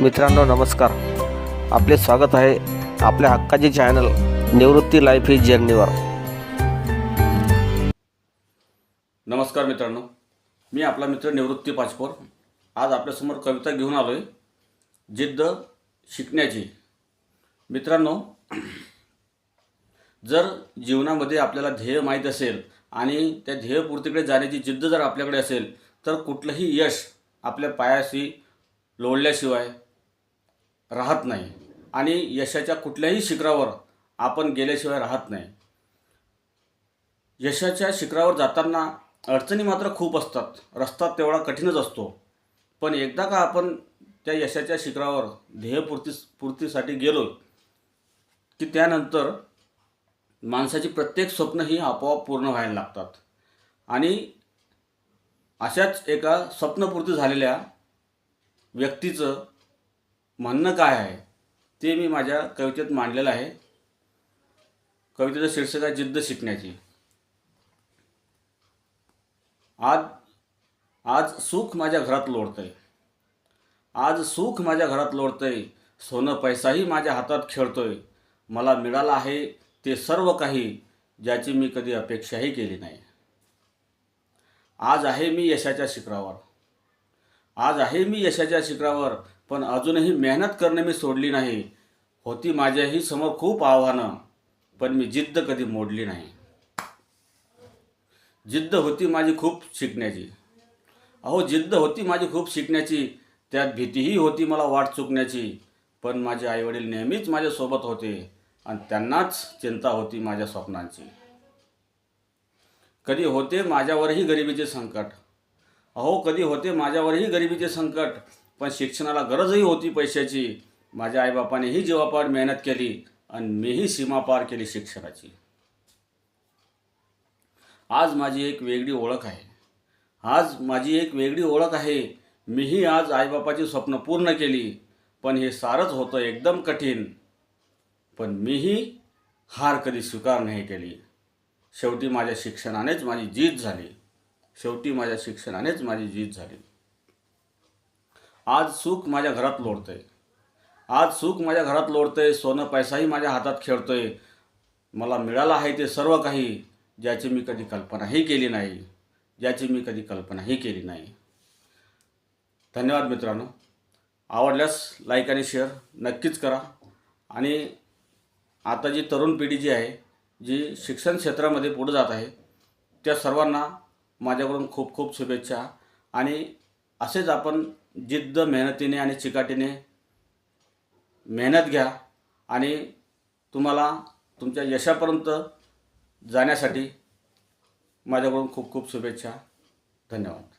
मित्रांनो नमस्कार. आपले स्वागत आहे आपल्या हक्काचे चॅनल निवृत्ती लाईफ ही जर्नीवर. नमस्कार मित्रांनो. मी आपला मित्र निवृत्ती पाचपोर आज आपल्यासमोर कविता घेऊन आलो आहे जिद्द शिकण्याची. मित्रांनो जर जीवनामध्ये आपल्याला ध्येय माहीत असेल आणि त्या ध्येयपूर्तीकडे जाण्याची जिद्द जर आपल्याकडे असेल तर कुठलंही यश आपल्या पायाशी लोळल्याशिवाय राहत नाही. आणि यशाच्या कुठल्याही शिखरावर आपण गेल्याशिवाय राहत नाही. यशाच्या शिखरावर जाताना अडचणी मात्र खूप असतात. रस्ता तेवढा कठीणच असतो. पण एकदा का आपण त्या यशाच्या शिखरावर ध्येयपूर्ती पूर्तीसाठी गेलो की त्यानंतर माणसाची प्रत्येक स्वप्न ही आपोआप पूर्ण व्हायला लागतात. आणि अशाच एका स्वप्नपूर्ती झालेल्या व्यक्तीचं म्हणणं काय आहे ते मी माझ्या कवितेत मांडलेलं आहे. कवितेचं शीर्षक आहे जिद्द शिकण्याची. आज आज सुख माझ्या घरात लोडतंय आज सुख माझ्या घरात लोडतंय सोनं पैसाही माझ्या हातात खेळतोय. मला मिळालं आहे ते सर्व काही ज्याची मी कधी अपेक्षाही केली नाही. आज आहे मी यशाच्या शिखरावर. आज आहे मी यशाच्या शिखरावर पण अजूनही मेहनत करणे मी सोडली नाही. होती माझ्याही समोर खूप आव्हानं पण मी जिद्द कधी मोडली नाही. जिद्द होती माझी खूप शिकण्याची. अहो जिद्द होती माझी खूप शिकण्याची त्यात भीतीही होती मला वाट चुकण्याची पण माझे आईवडील नेहमीच माझ्यासोबत होते आणि त्यांनाच चिंता होती माझ्या स्वप्नांची. कधी होते माझ्यावरही गरिबीचे संकट. अहो कधी होते माझ्यावरही गरिबीचे संकट पण शिक्षणाला गरजही होती पैशाची. माझ्या आईबापानेही जीवापाड मेहनत केली आणि मीही सीमा पार केली शिक्षणाची. आज माझी एक वेगळी ओळख आहे. आज माझी एक वेगळी ओळख आहे. मीही आज आईबापाची स्वप्न पूर्ण केली पण हे सारंच होतं एकदम कठीण. पण मीही हार कधी स्वीकार नाही केली. शेवटी माझ्या शिक्षणानेच माझी जीत झाली. शेवटी माझ्या शिक्षणानेच माझी जीत झाली. आज सुख माझ्या घरात लोडतंय आज सुख माझ्या घरात लोडतंय सोनं पैसाही माझ्या हातात खेळतोय. मला मिळालं आहे ते सर्व काही ज्याची मी कधी कल्पनाही केली नाही ज्याची मी कधी कल्पनाही केली नाही. धन्यवाद मित्रांनो. आवडल्यास लाईक आणि शेअर नक्कीच करा. आणि आता जी तरुण पिढी जी आहे जी शिक्षण क्षेत्रामध्ये पुढे जात आहे त्या सर्वांना माझ्याकडून खूप खूप शुभेच्छा. आणि असेच आपण जिद्द मेहनतीने आणि चिकाटीने मेहनत घ्या आणि तुम्हाला तुमच्या यशापर्यंत जाण्यासाठी माझ्याकडून खूप खूप शुभेच्छा. धन्यवाद.